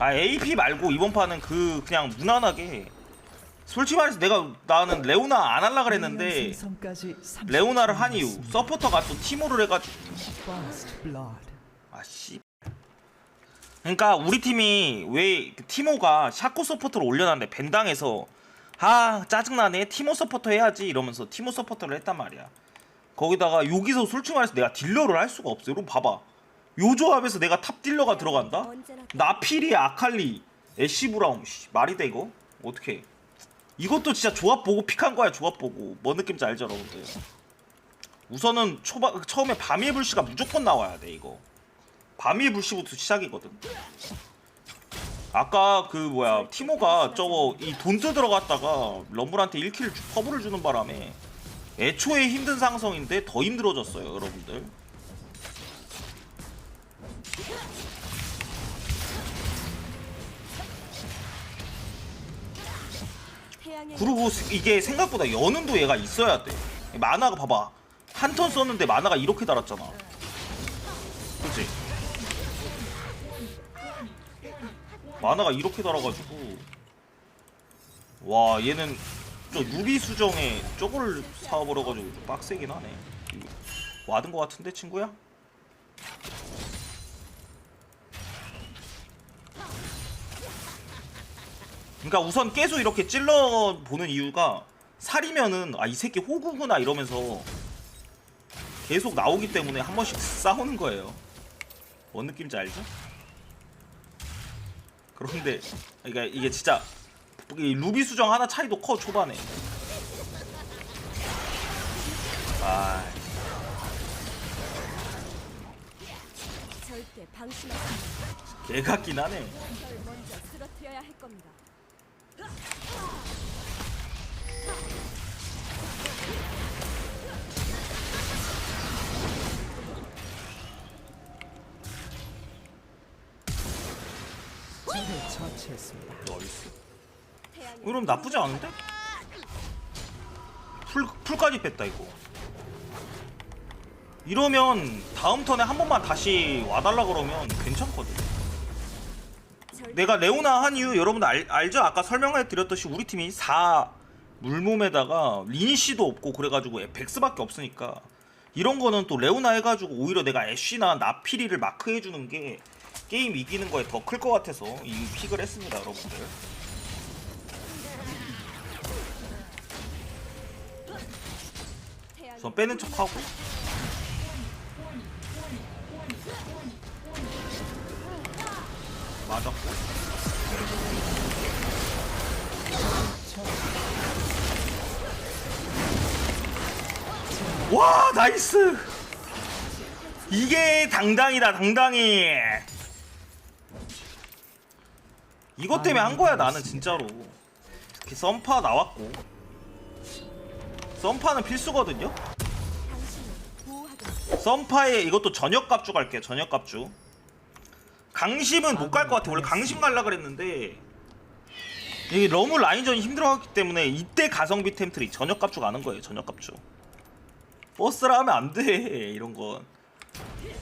아 AP 말고 이번 판은 그 그냥 무난하게. 솔직히 말해서 내가 나는 레오나 안 할라 그랬는데 생성까지 30 레오나를 한 이유. 서포터가 또 티모를 해가지고. 아씨. 그러니까 우리 팀이 왜그 티모가 샤코 서포터를 올려놨는데 벤당에서 아 짜증나네. 티모 서포터 해야지 이러면서 티모 서포터를 했단 말이야. 거기다가 여기서 솔직히 말해서 내가 딜러를 할 수가 없어. 여러분 봐봐 요 조합에서 내가 탑 딜러가 들어간다? 나피리 아칼리 애쉬 브라움. 씨, 말이 돼 이거? 어떻게 이것도 진짜 조합 보고 픽한 거야 조합 보고. 뭔 느낌인지 알죠 여러분들? 우선은 초바, 처음에 밤의 불씨가 무조건 나와야 돼 이거. 밤의 불씨부터 시작이거든. 아까 그 뭐야 티모가 저거 이 돈트 들어갔다가 럼블한테 1킬 주- 퍼블을 주는 바람에 애초에 힘든 상성인데 더 힘들어졌어요 여러분들 그리고 스- 이게 생각보다 연운도 얘가 있어야 돼. 만화가 봐봐. 한 턴 썼는데 만화가 이렇게 달았잖아. 그치? 만화가 이렇게 달아가지고 와 얘는 저 누비 수정에 저거를 사버려가지고 좀 빡세긴 하네. 와든 거 같은데 친구야? 그러니까 우선 계속 이렇게 찔러 보는 이유가 살이면은 아 이 새끼 호구구나 이러면서 계속 나오기 때문에 한 번씩 싸우는 거예요. 뭔 느낌인지 알죠? 그런데 그러니까 이게 진짜 이 루비 수정 하나 차이도 커 초반에. 아 절대 방심하지 개 같긴 하네. 절 먼저 쓰러뜨려야 할 겁니다. 적을 처치했습니다. 나이스. 그럼 나쁘지 않은데? 풀 풀까지 뺐다 이거. 이러면 다음 턴에 한 번만 다시 와달라 그러면 괜찮거든. 내가 레오나 한 이유 여러분 알, 알죠? 아까 설명해 드렸듯이 우리 팀이 4 물몸에다가 리니시도 없고 그래가지고 백스밖에 없으니까 이런 거는 또 레오나 해가지고 오히려 내가 애쉬나 나피리를 마크해주는 게 게임 이기는 거에 더 클 것 같아서 이 픽을 했습니다 여러분들 우선 빼는 척하고 맞았고 와 나이스 이게 당당이다 당당히 이것 때문에 한 거야 나는 진짜로 특히 썸파 나왔고 썸파는 필수거든요. 썸파에 이것도 저녁 갑주 갈게요. 저녁 갑주. 강심은 못 갈 것 같아. 원래 강심 갈라 그랬는데 이게 너무 라인전이 힘들어하기 때문에 이때 가성비 템트리 저녁 갑주 가는 거예요. 저녁 갑주. 버스라 하면 안 돼. 이런 건.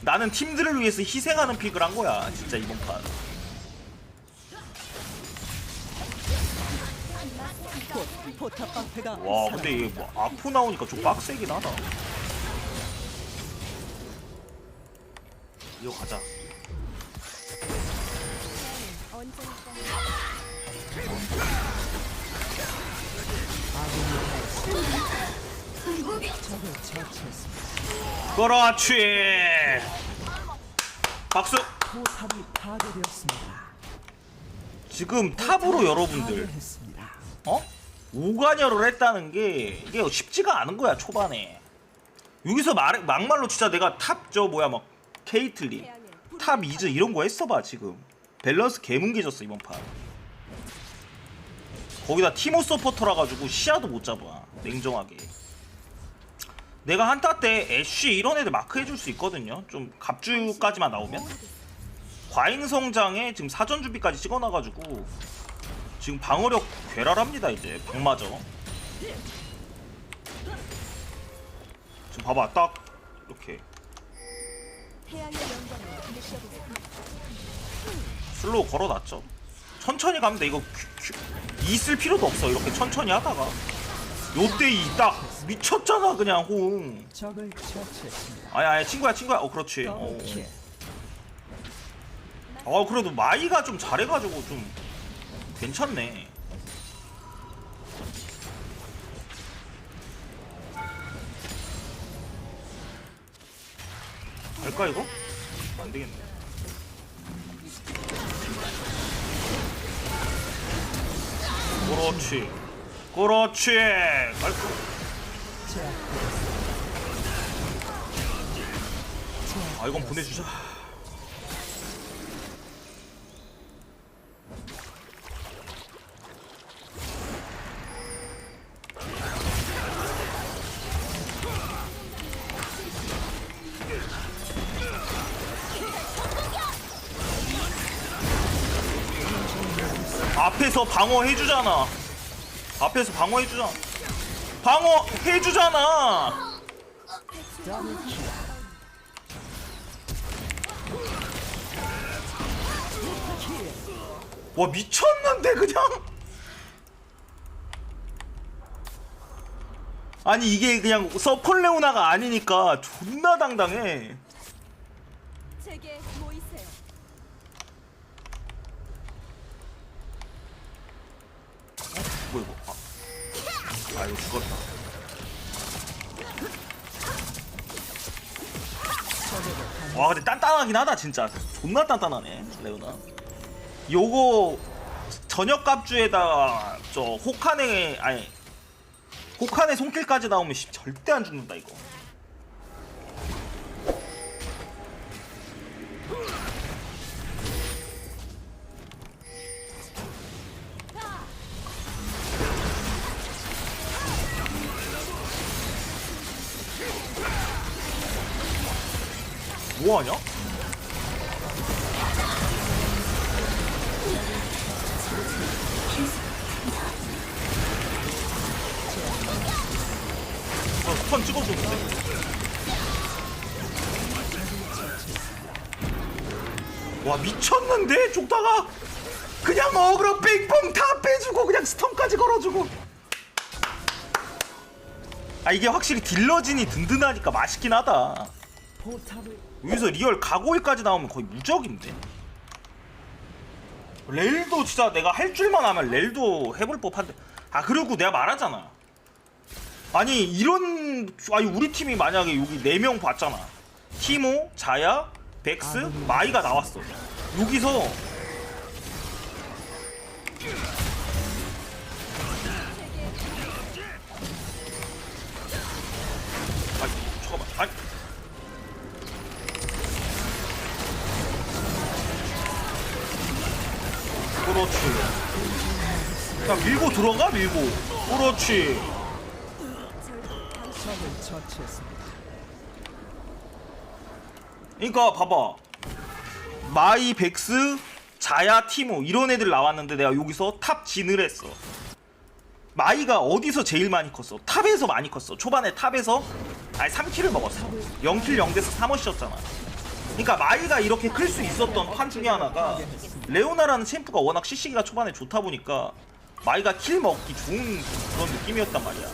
나는 팀들을 위해서 희생하는 픽을 한 거야. 진짜 이번 판. 와 근데 이게 뭐 아포 나오니까 좀 빡세긴 하다. 이거 가자. 그렇지. 박수. 지금 탑으로 여러분들. 어? 오관여를 했다는 게 이게 쉽지가 않은 거야 초반에 여기서 말, 막말로 진짜 내가 탑 저 뭐야 막 케이틀린 탑 이즈 이런 거 했어봐 지금 밸런스 개뭉개졌어 이번 판 거기다 티모 서포터라 가지고 시야도 못 잡아 냉정하게 내가 한타 때 애쉬 이런 애들 마크 해줄 수 있거든요. 좀 갑주까지만 나오면. 과잉 성장에 지금 사전 준비까지 찍어놔가지고 지금 방어력 괴랄합니다 이제. 병마저 지금 봐봐 딱 이렇게. 슬로우 걸어놨죠. 천천히 가면 돼. 이거. 있을 필요도 없어. 이렇게 천천히 하다가. 요때 이딱 미쳤잖아 그냥 홍 적을 처치했습니다. 아니 아니 친구야 친구야 어 그렇지 어. 더블킬. 어 그래도 마이가 좀 잘해가지고 좀 괜찮네 갈까 이거? 안 되겠네 그렇지 그렇지 제압되었습니다. 아 이건 보내주자 앞에서 방어해주잖아. 앞에서 방어해주잖아 방어 해주잖아. 더블킬. 와 미쳤는데 그냥? 아니 이게 그냥 서폴레오나가 아니니까 존나 당당해. 제게 모이세요. 뭐 이거? 아, 아 이거 죽었다. 와 근데 단단하긴 하다 진짜. 존나 단단하네 레오나. 요거 저녁 갑주에다가 저 호칸에 아니 호칸의 손길까지 나오면 씨, 절대 안 죽는다 이거 뭐하냐? 어, 스턴 찍어줬는데? 와 미쳤는데 족다가 그냥 어그로 빙봉 다 빼주고 그냥 스턴까지 걸어주고 아 이게 확실히 딜러진이 든든하니까 맛있긴 하다 여기서 리얼 가고일까지 나오면 거의 무적인데. 렐도 진짜 내가 할 줄만 하면 렐도 해볼 법한데. 아 그리고 내가 말하잖아. 아니 이런 아니 우리 팀이 만약에 여기 4명 봤잖아. 티모, 자야, 백스, 마이가 나왔어. 여기서 그렇지. 야 밀고 들어가 밀고. 그렇지. 그러니까 봐봐. 마이 백스, 자야 티모 이런 애들 나왔는데 내가 여기서 탑 진을 했어. 마이가 어디서 제일 많이 컸어? 탑에서 많이 컸어. 초반에 탑에서 아니 3킬을 먹었어. 0킬 0대에서 3어시였잖아. 그러니까 마이가 이렇게 클 수 있었던 판 중에 하나가 레오나라는 챔프가 워낙 CC기가 초반에 좋다 보니까 마이가 킬 먹기 좋은 그런 느낌이었단 말이야.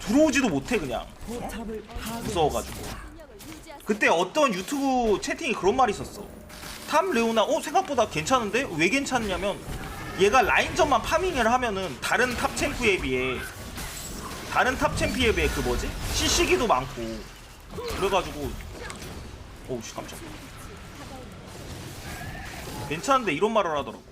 들어오지도 못해 그냥 파괴. 무서워가지고. 그때 어떤 유튜브 채팅이 그런 말이 있었어. 탑 레오나 어 생각보다 괜찮은데 왜 괜찮냐면 얘가 라인전만 파밍을 하면은 다른 탑 챔프에 비해 다른 탑 챔프에 비해 그 뭐지 CC기도 많고 그래가지고 어우 씨 깜짝 괜찮은데 이런 말을 하더라고.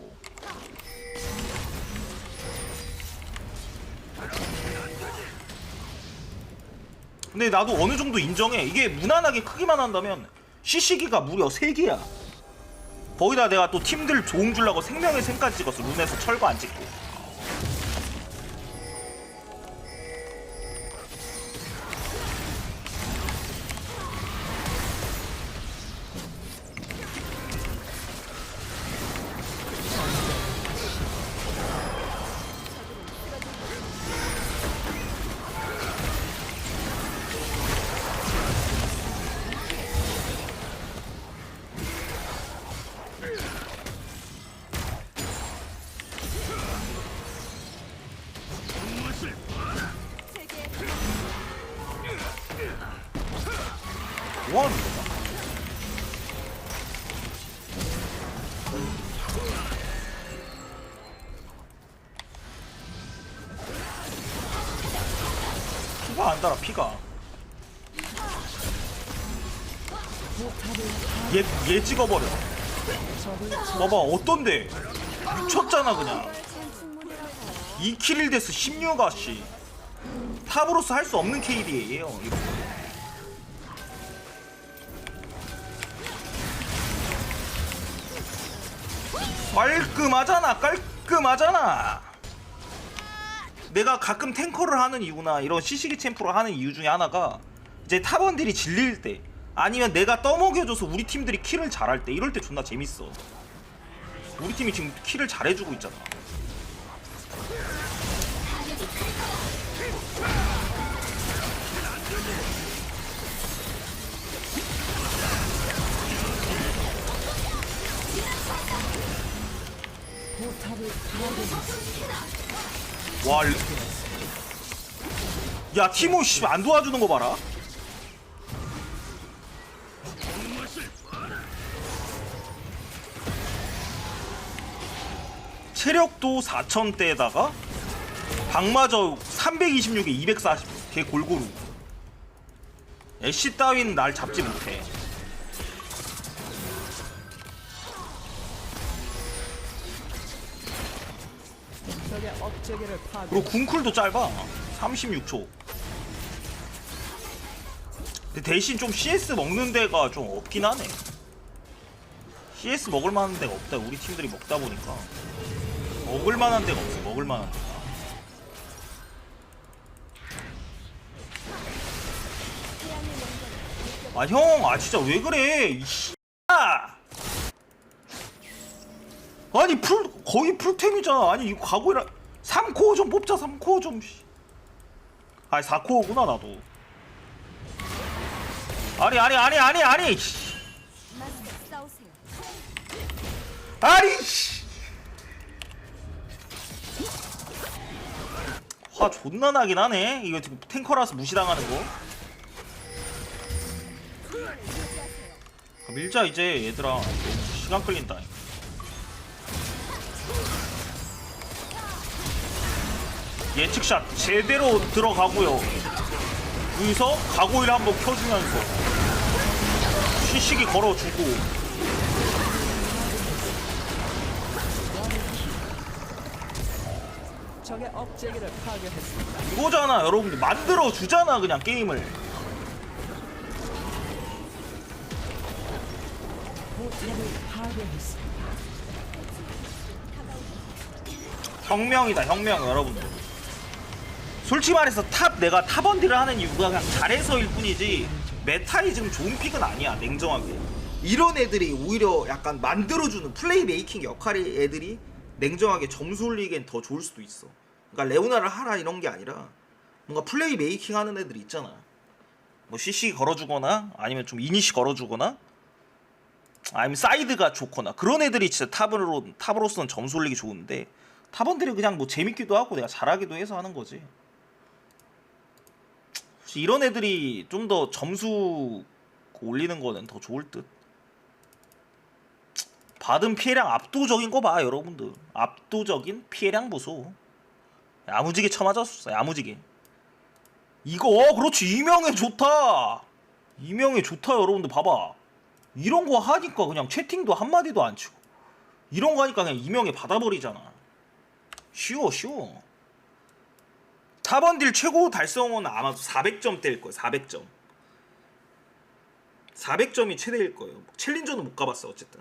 근데 나도 어느 정도 인정해. 이게 무난하게 크기만 한다면 CC기가 무려 3개야. 거기다 내가 또 팀들 조응 주려고 생명의 샘까지 찍었어. 룬에서 철거 안 찍고. 뭐 하는 거야? 피가 안 달아 피가. 얘, 얘 찍어버려. 봐봐 어떤데? 미쳤잖아 그냥. 전 충분이라고. 2킬 1데스 16가 씨. 탑으로서 할 수 없는 KD예요 이거 깔끔하잖아 깔끔하잖아. 내가 가끔 탱커를 하는 이유나 이런 시시기 챔프를 하는 이유 중에 하나가 이제 탑원들이 질릴 때 아니면 내가 떠먹여줘서 우리 팀들이 킬을 잘할 때 이럴 때 존나 재밌어. 우리 팀이 지금 킬을 잘해주고 있잖아 와, 일- 야 티모 씨안 도와주는 거 봐라. 체력도 4천대에다가 방마저 326에 240. 개 골고루. 애쉬 따윈 날 잡지 못해. 그리고 궁쿨도 짧아. 36초. 근데 대신 좀 CS 먹는 데가 좀 없긴 하네. CS 먹을 만한 데가 없다. 우리 팀들이 먹다 보니까. 먹을 만한 데가 없어. 먹을 만한 데가. 아 형. 아 진짜 왜 그래? 이씨 아니 풀 거의 풀템이잖아. 아니 이거 가고이라 3코어 좀 뽑자 3코어 좀 씨. 아니 4코어구나 나도 아니 아니 아니 아니 아니 씨. 아니 씨. 화 존나 나긴 하네 이거 지금 탱커라서 무시당하는 거 밀자 이제 얘들아 시간 끌린다 예측샷 제대로 들어가고요. 여기서 가고일 한번 켜주면서 시식이 걸어주고. 적의 업체계를 파괴했습니다. 이거잖아 여러분들. 만들어 주잖아 그냥 게임을. 파괴했습니다. 혁명이다 혁명 여러분들 솔직히 말해서 탑 내가 탑원딜을 하는 이유가 그냥 잘해서일 뿐이지 메타이즘 좋은 픽은 아니야 냉정하게. 이런 애들이 오히려 약간 만들어주는 플레이 메이킹 역할의 애들이 냉정하게 점수 올리기엔 더 좋을 수도 있어. 그러니까 레오나를 하라 이런 게 아니라 뭔가 플레이 메이킹 하는 애들 있잖아. 뭐 CC 걸어주거나 아니면 좀 이니시 걸어주거나 아니면 사이드가 좋거나 그런 애들이 진짜 탑으로 탑으로서는 점수 올리기 좋은데 탑원들이 그냥 뭐 재밌기도 하고 내가 잘하기도 해서 하는 거지. 혹시 이런 애들이 좀 더 점수 올리는 거는 더 좋을 듯. 받은 피해량 압도적인 거 봐, 여러분들. 압도적인 피해량 보소. 야무지게 쳐맞았어, 야무지게. 이거, 어, 그렇지. 이명애 좋다. 이명애 좋다, 여러분들. 봐봐. 이런 거 하니까 그냥 채팅도 한마디도 안 치고. 이런 거 하니까 그냥 이명애 받아버리잖아. 쉬워 쉬워 탑원딜 최고 달성은 아마 400점대일 거예요 400점. 400점이 최대일 거예요. 챌린저는 못 가봤어 어쨌든